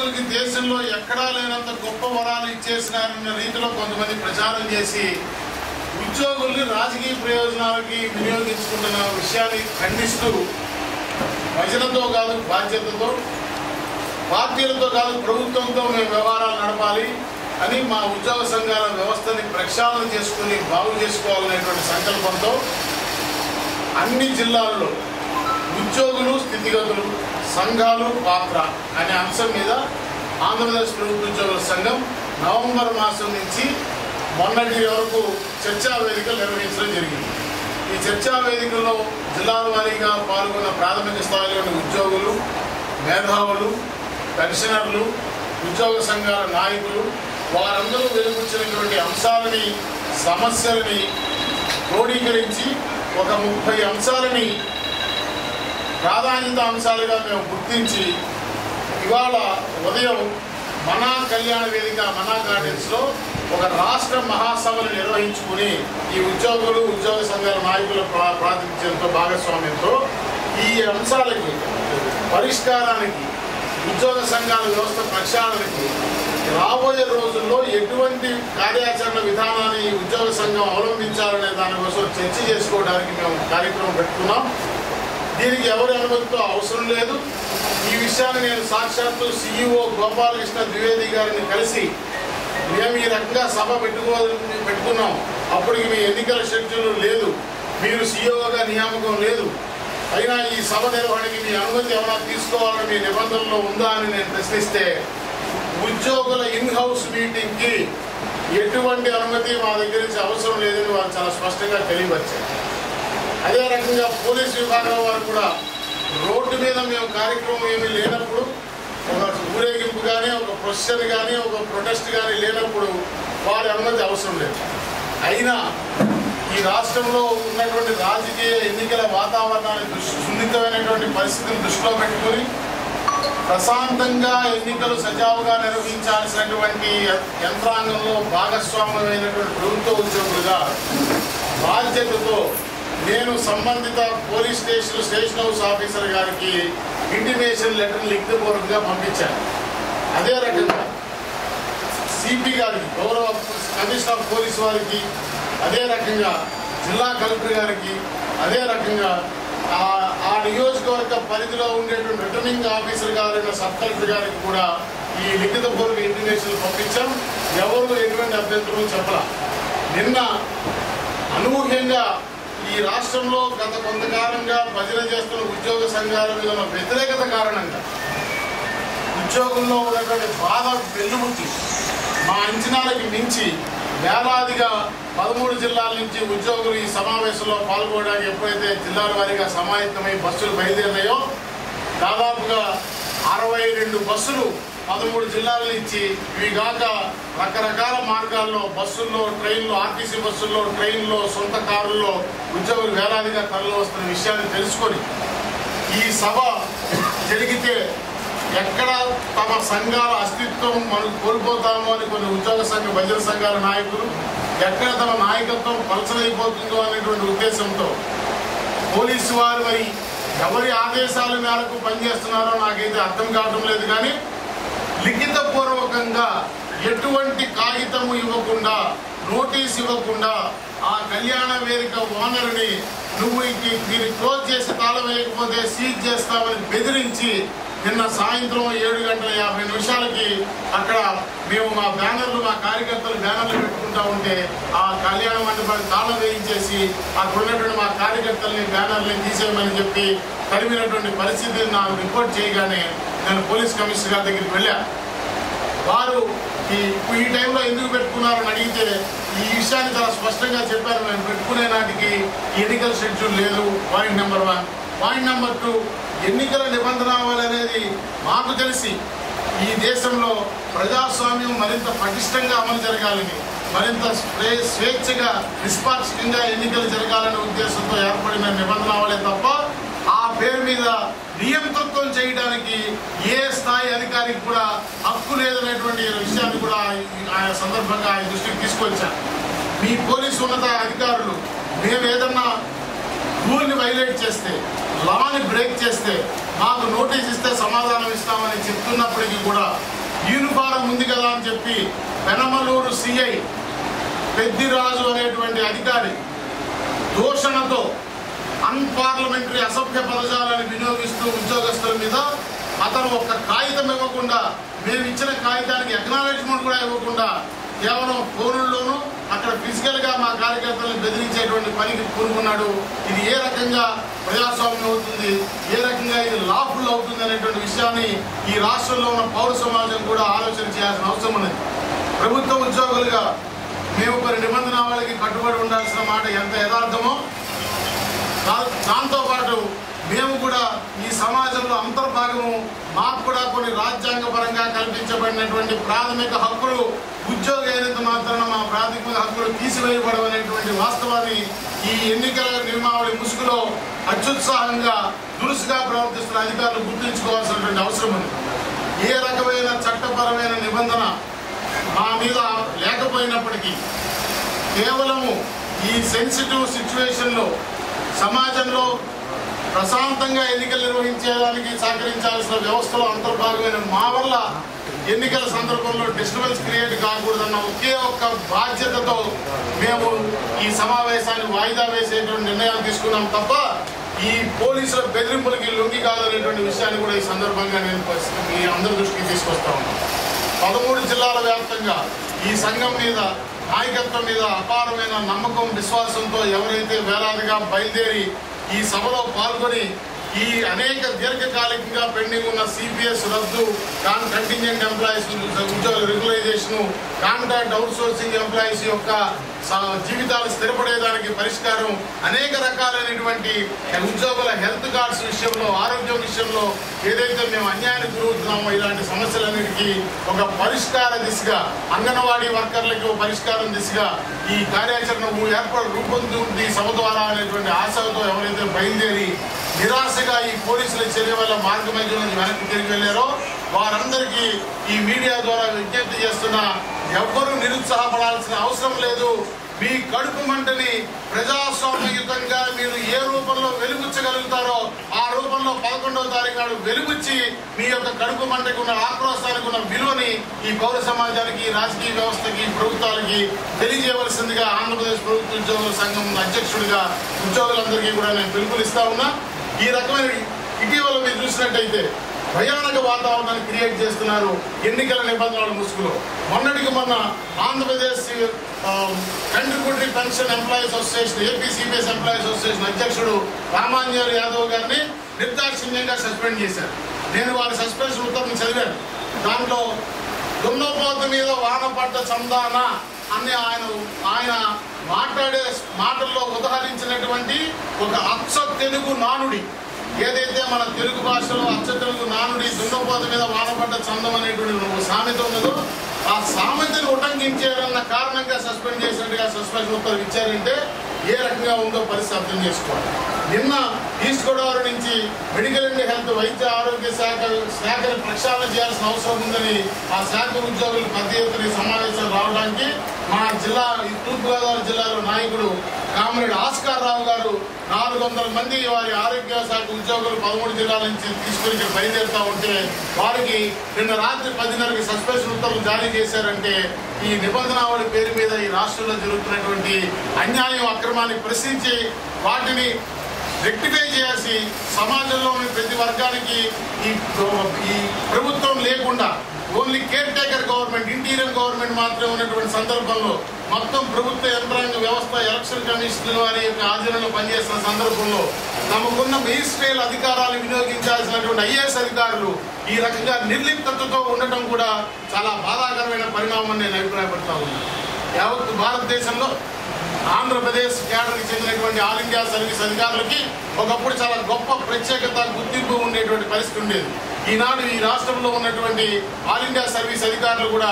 ఉద్యోగులకి దేశంలో ఎక్కడా లేనంత గొప్ప వరాలు ఇచ్చేసినారన్న రీతిలో కొంతమంది ప్రచారం చేసి ఉద్యోగుల్ని రాజకీయ ప్రయోజనాలకి వినియోగించుకుంటున్న విషయాన్ని ఖండిస్తూ భజనతో కాదు బాధ్యతతో పార్టీలతో కాదు ప్రభుత్వంతో మేము వ్యవహారాలు నడపాలి అని మా ఉద్యోగ సంఘాల వ్యవస్థని ప్రక్షాళన చేసుకుని బాగు చేసుకోవాలనేటువంటి సంకల్పంతో అన్ని జిల్లాల్లో ఉద్యోగులు స్థితిగతులు సంఘాలు పాత్ర అనే అంశం మీద ఆంధ్రప్రదేశ్ ప్రభుత్వ ఉద్యోగుల సంఘం నవంబర్ మాసం నుంచి మొన్నటి వరకు చర్చా వేదికలు నిర్వహించడం జరిగింది. ఈ చర్చా వేదికల్లో జిల్లాల వారీగా పాల్గొన్న ప్రాథమిక స్థాయిలోని ఉద్యోగులు మేధావులు పెన్షనర్లు ఉద్యోగ సంఘాల నాయకులు వారందరూ వెలుగుచ్చినటువంటి అంశాలని సమస్యలని క్రోడీకరించి ఒక ముప్పై అంశాలని ప్రాధాన్యత అంశాలుగా మేము గుర్తించి ఇవాళ ఉదయం మనా కళ్యాణ వేదిక మనా గార్డెన్స్లో ఒక రాష్ట్ర మహాసభను నిర్వహించుకుని ఈ ఉద్యోగులు ఉద్యోగ సంఘాల నాయకుల ప్రా- ప్రాతినిధ్యంతో భాగస్వామ్యంతో ఈ అంశాలకి పరిష్కారానికి ఉద్యోగ సంఘాల వ్యవస్థ ప్రక్షాళనకి రాబోయే రోజుల్లో ఎటువంటి కార్యాచరణ విధానాన్ని ఈ ఉద్యోగ సంఘం అవలంబించాలనే దానికోసం చర్చ చేసుకోవడానికి మేము కార్యక్రమం పెట్టుకున్నాం. దీనికి ఎవరి అనుమతితో అవసరం లేదు. ఈ విషయాన్ని నేను సాక్షాత్తు సిఇఓ గోపాలకృష్ణ ద్వివేది గారిని కలిసి మేము ఈ రకంగా సభ పెట్టుకో పెట్టుకున్నాం. అప్పటికి మీ ఎన్నికల షెడ్యూల్ లేదు. మీరు సిఇఓగా నియామకం లేదు. అయినా ఈ సభ నిర్వహణకి మీ అనుమతి ఏమైనా తీసుకోవాలని మీ నిబంధనలో ఉందా అని నేను ప్రశ్నిస్తే ఉద్యోగుల ఇన్ హౌస్ మీటింగ్కి ఎటువంటి అనుమతి మా దగ్గర నుంచి అవసరం లేదని వారు చాలా స్పష్టంగా తెలియవచ్చారు అదే రకంగా పోలీస్ విభాగం వారు కూడా రోడ్డు మీద మేము కార్యక్రమం ఏమీ లేనప్పుడు ఒక ఊరేగింపు కానీ ఒక ప్రొసెషన్ కానీ ఒక ప్రొటెస్ట్ కానీ లేనప్పుడు వారి అనుమతి అవసరం లేదు. అయినా ఈ రాష్ట్రంలో ఉన్నటువంటి రాజకీయ ఎన్నికల వాతావరణాన్ని దృష్టి సున్నితమైనటువంటి పరిస్థితిని దృష్టిలో పెట్టుకుని ప్రశాంతంగా ఎన్నికలు సజావుగా నిర్వహించాల్సినటువంటి యంత్రాంగంలో భాగస్వామ్యమైనటువంటి ప్రభుత్వ ఉద్యోగులుగా బాధ్యతతో నేను సంబంధిత police station station house officer గారికి ఇంటిమేషన్ లెటర్ లిఖితపూర్వకంగా పంపించాను. అదే రకంగా సిపి గారికి గౌరవ కమిషనర్ ఆఫ్ పోలీస్ వారికి అదే రకంగా జిల్లా కలెక్టర్ గారికి అదే రకంగా ఆ నియోజకవర్గ పరిధిలో ఉండేటువంటి రిటర్నింగ్ ఆఫీసర్ గారైన సబ్ కలెక్టర్ గారికి కూడా ఈ లిఖితపూర్వక ఇంటిమేషన్ పంపించాం. ఎవరు ఎటువంటి అభ్యంతరం చెప్పలా. నిన్న అనూహ్యంగా ఈ రాష్ట్రంలో గత కొంతకాలంగా భజన చేస్తున్న ఉద్యోగ సంఘాల మీద ఉన్న వ్యతిరేకత కారణంగా ఉద్యోగంలో ఉన్నటువంటి బాధ వెల్లుముట్టి మా అంచనాలకి మించి వేలాదిగా పదమూడు జిల్లాల నుంచి ఉద్యోగులు ఈ సమావేశంలో పాల్గొనడానికి ఎప్పుడైతే జిల్లాల వారీగా సమాయత్తమై బస్సులు బయలుదేరినాయో దాదాపుగా అరవై రెండు బస్సులు పదమూడు జిల్లాల నుంచి ఇవి కాక రకరకాల మార్గాల్లో బస్సుల్లో ట్రైన్లో ఆర్టీసీ బస్సుల్లో ట్రైన్లో సొంత కారుల్లో ఉద్యోగులు వేలాదిగా తరలి వస్తున్న విషయాన్ని తెలుసుకొని ఈ సభ జరిగితే ఎక్కడ తమ సంఘాల అస్తిత్వం మనం కోల్పోతామో అని కొన్ని ఉద్యోగ సంఘ భజన సంఘాల నాయకులు ఎక్కడ తమ నాయకత్వం పలచనైపోతుందో అనేటువంటి ఉద్దేశంతో పోలీసు వారు మరి ఎవరి ఆదేశాల మేరకు పనిచేస్తున్నారో నాకైతే అర్థం కావడం లేదు కానీ లిఖితపూర్వకంగా ఎటువంటి కాగితము ఇవ్వకుండా నోటీస్ ఇవ్వకుండా ఆ కళ్యాణ వేదిక ఓనర్ని నువ్వు దీన్ని క్లోజ్ చేసి తాళం వేయకపోతే సీజ్ చేస్తామని బెదిరించి నిన్న సాయంత్రం ఏడు గంటల యాభై నిమిషాలకి అక్కడ మేము మా బ్యానర్లు మా కార్యకర్తలు బ్యానర్లు పెట్టుకుంటా ఉంటే ఆ కళ్యాణ మండపాన్ని తాళం వేయించేసి అక్కడున్నటువంటి మా కార్యకర్తల్ని బ్యానర్ని తీసేయమని చెప్పి తరిమినటువంటి పరిస్థితిని నాకు రిపోర్ట్ చేయగానే నేను పోలీస్ కమిషనర్ గారి దగ్గరికి వెళ్ళా. వారు ఈ ఈ టైంలో ఎందుకు పెట్టుకున్నారని అడిగితే ఈ విషయాన్ని చాలా స్పష్టంగా చెప్పారు. మేము పెట్టుకునే నాటికి ఎన్నికల షెడ్యూల్ లేదు point number one point number two ఎన్నికల నిబంధనావళి అనేది మాకు తెలిసి ఈ దేశంలో ప్రజాస్వామ్యం మరింత పటిష్టంగా అమలు జరగాలని మరింత స్వేచ్ఛగా నిష్పాక్షికంగా ఎన్నికలు జరగాలనే ఉద్దేశంతో ఏర్పడిన నిబంధనావళి తప్ప ఆ పేరు మీద నియంతృత్వం చేయడానికి ఏ స్థాయి అధికారికి కూడా హక్కు లేదనేటువంటి విషయాన్ని కూడా ఆయన సందర్భంగా ఆయన దృష్టికి తీసుకొచ్చారు. మీ పోలీసు ఉన్నత అధికారులు మేము ఏదన్నా రూల్ని వైలేట్ చేస్తే లాని బ్రేక్ చేస్తే మాకు నోటీస్ ఇస్తే సమాధానం ఇస్తామని చెప్తున్నప్పటికీ కూడా యూనిఫారం ఉంది కదా అని చెప్పి పెనమలూరు సిఐ పెద్దిరాజు అనేటువంటి అధికారి దూషణతో అన్పార్లమెంటరీ అసభ్య పదజాలను వినియోగిస్తూ ఉద్యోగస్తుల మీద అతను ఒక్క కాగితం ఇవ్వకుండా మేము ఇచ్చిన కాగితానికి ఎక్నాలెడ్జ్మెంట్ కూడా ఇవ్వకుండా కేవలం ఫోనుల్లోనూ అక్కడ ఫిజికల్గా మా కార్యకర్తలను బెదిరించేటువంటి పనికి పూనుకున్నాడు. ఇది ఏ రకంగా ప్రజాస్వామ్యం అవుతుంది? ఏ రకంగా ఇది లాఫుల్ అవుతుంది అనేటువంటి విషయాన్ని ఈ రాష్ట్రంలో ఉన్న పౌర సమాజం కూడా ఆలోచన చేయాల్సిన అవసరం ఉన్నది. ప్రభుత్వ ఉద్యోగులుగా మేము కొన్ని వాళ్ళకి కట్టుబడి ఉండాల్సిన మాట ఎంత యథార్థమో దాంతోపాటు మేము కూడా ఈ సమాజంలో అంతర్భాగము మాకు కూడా కొన్ని రాజ్యాంగపరంగా కల్పించబడినటువంటి ప్రాథమిక హక్కులు ఉద్యోగి అయినంత మాత్రాన మా ప్రాథమిక హక్కులు తీసివేయబడవనేటువంటి వాస్తవాన్ని ఈ ఎన్నికల నియమావళి ముసుగులో అత్యుత్సాహంగా దురుసుగా ప్రవర్తిస్తున్న అధికారులు గుర్తించుకోవాల్సినటువంటి అవసరం ఉంది. ఏ రకమైన చట్టపరమైన నిబంధన మా మీద లేకపోయినప్పటికీ కేవలము ఈ సెన్సిటివ్ సిచ్యువేషన్లో సమాజంలో ప్రశాంతంగా ఎన్నికలు నిర్వహించేదానికి సహకరించాల్సిన వ్యవస్థలో అంతర్భాగమైన మా వల్ల ఎన్నికల సందర్భంలో డిస్టర్బెన్స్ క్రియేట్ కాకూడదన్న ఒకే ఒక్క బాధ్యతతో మేము ఈ సమావేశాన్ని వాయిదా వేసేటువంటి నిర్ణయాలు తీసుకున్నాం తప్ప ఈ పోలీసుల బెదిరింపులకి లొంగి కాదనేటువంటి విషయాన్ని కూడా ఈ సందర్భంగా నేను మీ అందరి దృష్టికి తీసుకొస్తా ఉన్నాను. పదమూడు జిల్లాల వ్యాప్తంగా ఈ సంఘం మీద నాయకత్వం మీద అపారమైన నమ్మకం విశ్వాసంతో ఎవరైతే వేలాదిగా బయలుదేరి ఈ సభలో పాల్గొని ఈ అనేక దీర్ఘకాలికంగా పెండింగ్ ఉన్న సిపిఎస్ రద్దు కాన్ కంటింజెంట్ ఎంప్లాయీస్ ఉద్యోగ regularisation contract outsourcing employees యొక్క జీవితాలు స్థిరపడేదానికి పరిష్కారం అనేక రకాలైనటువంటి ఉద్యోగుల హెల్త్ కార్డ్స్ విషయంలో ఆరోగ్యం విషయంలో ఏదైతే మేము అన్యాయానికి గురవుతున్నామో ఇలాంటి సమస్యలన్నిటికీ ఒక పరిష్కార దిశగా అంగన్వాడీ వర్కర్లకి ఒక పరిష్కారం దిశగా ఈ కార్యాచరణ ఏర్పాటు రూపొందుతుంది సభ ద్వారా అనేటువంటి ఆశతో ఎవరైతే బయలుదేరి నిరాశగా ఈ పోలీసుల చర్య వల్ల మార్గమధ్యం వెనక్కి తిరిగి వెళ్ళారో వారందరికీ ఈ మీడియా ద్వారా విజ్ఞప్తి చేస్తున్న ఎవ్వరూ నిరుత్సాహపడాల్సిన అవసరం లేదు. మీ కడుపు మంటని ప్రజాస్వామ్యయుతంగా మీరు ఏ రూపంలో వెలుగుచ్చగలుగుతారో ఆ రూపంలో పదకొండవ తారీఖు నాడు వెలుగుచ్చి మీ యొక్క కడుపు మంటకు ఉన్న ఆక్రోశానికి ఉన్న విలువని ఈ పౌర సమాజానికి రాజకీయ వ్యవస్థకి ప్రభుత్వాలకి తెలియజేయవలసిందిగా ఆంధ్రప్రదేశ్ ప్రభుత్వ ఉద్యోగుల సంఘం అధ్యక్షుడిగా ఉద్యోగులందరికీ కూడా నేను పిలుపునిస్తా ఉన్నా. ఈ రకమైన ఇటీవల మీరు చూసినట్టయితే భయానక వాతావరణాన్ని క్రియేట్ చేస్తున్నారు ఎన్నికల నిబంధనల ముసుగులో. మొన్నటికి మొన్న Andhra Pradesh contributory pension employees association AP CPS employees association అధ్యక్షుడు రామాంజారు యాదవ్ గారిని నిర్దాక్షిణ్యంగా సస్పెండ్ చేశారు. నేను వారి సస్పెన్షన్ ఉత్తర్వులు చదివాను. దాంట్లో దున్నపోత మీద వాన పడ్డ చందాన అని ఆయన ఆయన మాట్లాడే మాటల్లో ఉదహరించినటువంటి ఒక అచ్చ తెలుగు నానుడి. ఏదైతే మన తెలుగు భాషలో అచ్చ తెలుగు నానుడి దున్నపోత మీద వానపడ్డ చందం అనేటువంటి సామెత ఉన్నదో ఆ సామెతను ఉటంకించారన్న కారణంగా సస్పెండ్ చేసినట్టుగా సస్పెన్షన్ ఉత్తర్వు ఇచ్చారంటే ఏ రకంగా ఉందో పరిస్థితి అర్థం చేసుకోవాలి. నిన్న ఈస్ట్ గోదావరి నుంచి మెడికల్ అండ్ హెల్త్ వైద్య ఆరోగ్య శాఖ శాఖను ప్రక్షాళన చేయాల్సిన అవసరం ఉందని ఆ శాఖ ఉద్యోగులు పెద్ద ఎత్తున సమావేశం రావడానికి మా జిల్లా ఈ తూర్పుగోదావరి జిల్లాలో నాయకుడు కామ్రేడ్ ఆస్కార్ రావు గారు నాలుగు వందల మంది వారి ఆరోగ్య శాఖ ఉద్యోగులు పదమూడు జిల్లాల నుంచి తీసుకుని ఇక్కడ బయలుదేరుతా ఉంటే వారికి నిన్న రాత్రి పదిన్నరకి సస్పెన్షన్ ఉత్తర్వులు జారీ చేశారంటే ఈ నిబంధనావళి పేరు మీద ఈ రాష్ట్రంలో జరుగుతున్నటువంటి అన్యాయం అక్రమాన్ని ప్రశ్నించి వాటిని రెక్టిఫై చేసి సమాజంలోని ప్రతి వర్గానికి ఈ ప్రభుత్వం లేకుండా only caretaker government interior government మాత్రమే ఉన్నటువంటి సందర్భంలో మొత్తం ప్రభుత్వ యంత్రాంగ వ్యవస్థ ఎలక్షన్ కమిషన్ వారి యొక్క ఆధీనంలో పనిచేస్తున్న సందర్భంలో తమకున్న మెజిస్ట్రేల్ అధికారాలు వినియోగించాల్సినటువంటి ఐఏఎస్ అధికారులు ఈ రకంగా నిర్లిప్తతతో ఉండటం కూడా చాలా బాధాకరమైన పరిణామం నేను అభిప్రాయపడతా ఉన్నాను యావత్ భారతదేశంలో ఆంధ్రప్రదేశ్ కేడర్కి చెందినటువంటి ఆల్ ఇండియా సర్వీస్ అధికారులకి ఒకప్పుడు చాలా గొప్ప ప్రత్యేకత గుర్తింపు ఉండేటువంటి పరిస్థితి ఉండేది. ఈనాడు ఈ రాష్ట్రంలో ఉన్నటువంటి ఆల్ ఇండియా సర్వీస్ అధికారులు కూడా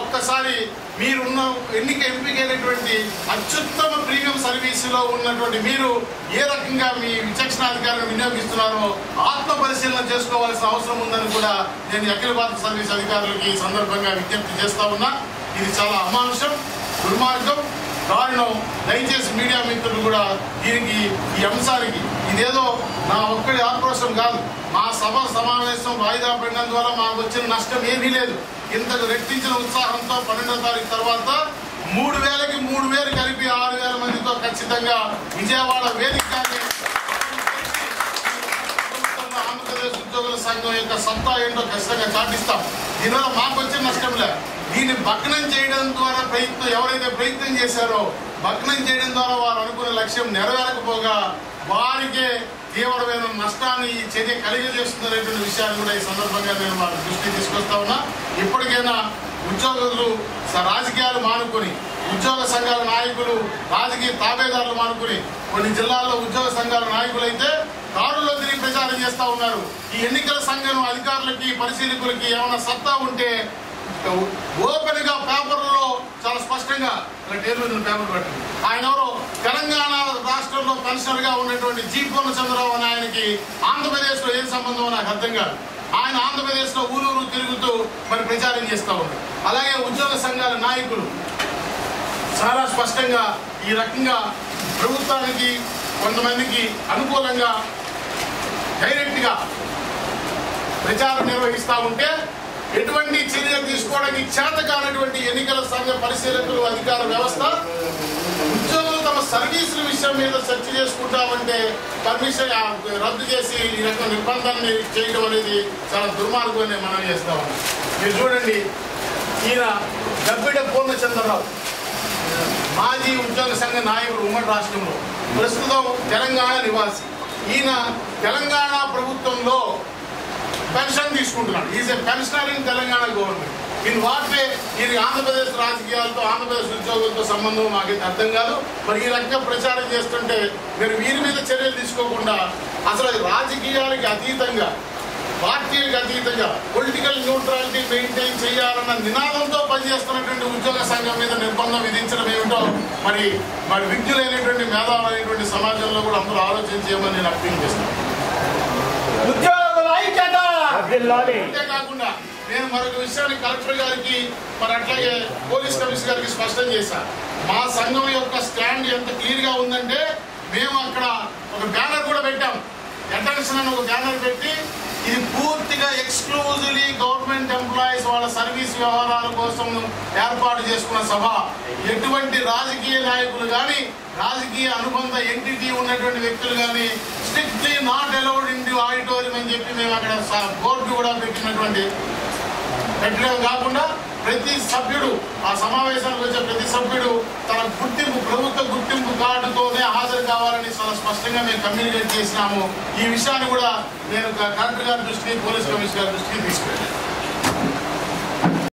ఒక్కసారి మీరున్న ఎన్నిక ఎంపికైనటువంటి అత్యుత్తమ ప్రీమియం సర్వీసులో ఉన్నటువంటి మీరు ఏ రకంగా మీ విచక్షణాధికారులను వినియోగిస్తున్నారో ఆత్మ పరిశీలన చేసుకోవాల్సిన అవసరం ఉందని కూడా నేను అఖిల భారత సర్వీస్ అధికారులకి ఈ సందర్భంగా విజ్ఞప్తి చేస్తా ఉన్నా. ఇది చాలా అమానుషం దుర్మార్గం దారుణం దయచేసి మీడియా మిత్రులు కూడా దీనికి ఈ అంశానికి ఇదేదో నా ఒక్కడి ఆక్రోశం కాదు. మా సభ సమావేశం వాయిదా పడడం ద్వారా మాకు వచ్చిన నష్టం ఏమీ లేదు. ఇంతకు రెట్టించిన ఉత్సాహంతో పన్నెండో తారీఖు తర్వాత మూడు వేలకి మూడు వేలు కలిపి ఆరు వేల మందితో ఖచ్చితంగా విజయవాడ వేదిక ప్రభుత్వంలో ఆంధ్రప్రదేశ్ ఉద్యోగుల సంఘం యొక్క సత్తా ఏంటో ఖచ్చితంగా చాటిస్తాం. దీనివల్ల మాకు వచ్చే నష్టం లే. దీన్ని భగ్నం చేయడం ద్వారా ప్రయత్నం ఎవరైతే ప్రయత్నం చేశారో భగ్నం చేయడం ద్వారా వారు అనుకున్న లక్ష్యం నెరవేరకపోగా వారికే తీవ్రమైన నష్టాన్ని ఈ చర్య కలిగజేస్తుందనేటువంటి విషయాన్ని కూడా ఈ సందర్భంగా నేను వారి దృష్టికి తీసుకొస్తా ఉన్నా. ఇప్పటికైనా ఉద్యోగులు రాజకీయాలు మానుకొని ఉద్యోగ సంఘాల నాయకులు రాజకీయ తాబేదారులు మానుకొని కొన్ని జిల్లాల్లో ఉద్యోగ సంఘాల నాయకులైతే కారులో తిరిగి ప్రచారం చేస్తూ ఉన్నారు. ఈ ఎన్నికల సంఘం అధికారులకి పరిశీలకులకి ఏమైనా సత్తా ఉంటే ఓపెన్గా పేపర్లో చాలా స్పష్టంగా ఇలా టేబుల్ పేపర్ పెట్టండి. ఆయన ఎవరు? తెలంగాణ రాష్ట్రంలో పెన్షనర్గా ఉన్నటువంటి జీ. పూర్ణచంద్రరావు అని ఆయనకి ఆంధ్రప్రదేశ్లో ఏం సంబంధం నాకు అర్థం కాదు. ఆయన ఆంధ్రప్రదేశ్లో ఊరూరు తిరుగుతూ మరి ప్రచారం చేస్తూ ఉన్నారు. అలాగే ఉద్యోగ సంఘాల నాయకులు చాలా స్పష్టంగా ఈ రకంగా ప్రభుత్వానికి కొంతమందికి అనుకూలంగా డైరెక్ట్గా ప్రచారం నిర్వహిస్తా ఉంటే ఎటువంటి చర్యలు తీసుకోవడానికి చేత కానటువంటి ఎన్నికల సంఘ పరిశీలకులు అధికార వ్యవస్థ ఉద్యోగులు తమ సర్వీసుల విషయం మీద చర్చ చేసుకుంటామంటే పర్మిషన్ రద్దు చేసి ఈ రకం నిర్బంధాన్ని చేయడం అనేది చాలా దుర్మార్గం మనం చేస్తా ఉన్నాం. మీరు చూడండి ఈయన డబ్బిడ పూర్ణచంద్రరావు మాజీ ఉద్యోగ సంఘ నాయకుడు ఉమ్మడి రాష్ట్రంలో ప్రస్తుతం తెలంగాణ నివాసి. ఈయన తెలంగాణ ప్రభుత్వంలో పెన్షన్ తీసుకుంటున్నాడు. Is a pensioner in Telangana government ఈయన వాట్ ఈయన ఆంధ్రప్రదేశ్ రాజకీయాలతో ఆంధ్రప్రదేశ్ ఉద్యోగులతో సంబంధం మాకైతే అర్థం కాదు. మరి ఈ రకంగా ప్రచారం చేస్తుంటే మీరు వీరి మీద చర్యలు తీసుకోకుండా అసలు రాజకీయాలకి అతీతంగా పార్టీలకు అతీతంగా పొలిటికల్ న్యూట్రాలిటీ మెయింటైన్ చేయాలన్న నినాదంతో పనిచేస్తున్నటువంటి ఉద్యోగ సంఘం మీద నిర్బంధం విధించడం ఏమిటో మరి మరి విజ్ఞులైనటువంటి మేధావులైనటువంటి సమాజంలో కూడా అందరూ ఆలోచన చేయమని నేను అప్పీల్ చేస్తాను. నేను మరొక విషయాన్ని కలెక్టర్ గారికి మరి అట్లాగే పోలీస్ కమిషనర్ గారికి స్పష్టం చేశాను మా సంఘం యొక్క స్టాండ్ ఎంత క్లియర్గా ఉందంటే మేము అక్కడ ఒక బ్యానర్ కూడా పెట్టాం. అటెన్షన్ అని ఒక బ్యానర్ పెట్టి ఇది పూర్తిగా ఎక్స్క్లూజివ్లీ గవర్నమెంట్ ఎంప్లాయీస్ వాళ్ళ సర్వీస్ వ్యవహారాల కోసం ఏర్పాటు చేసుకున్న సభ. ఎటువంటి రాజకీయ నాయకులు కానీ రాజకీయ అనుబంధ ఎంటిటీ ఉన్నటువంటి వ్యక్తులు కానీ strictly not allowed in the auditorium అని చెప్పి మేము అక్కడ బోర్డు కూడా పెట్టినటువంటి పెట్టడం కాకుండా ప్రతి సభ్యుడు ఆ సమావేశానికి వచ్చే ప్రతి సభ్యుడు తన గుర్తింపు ప్రభుత్వ గుర్తింపు కార్డుతోనే హాజరు కావాలని చాలా స్పష్టంగా మేము కమ్యూనికేట్ చేసినాము. ఈ విషయాన్ని కూడా నేను కలెక్టర్ గారి దృష్టికి పోలీస్ కమిషనర్ గారి దృష్టికి తీసుకెళ్ళాను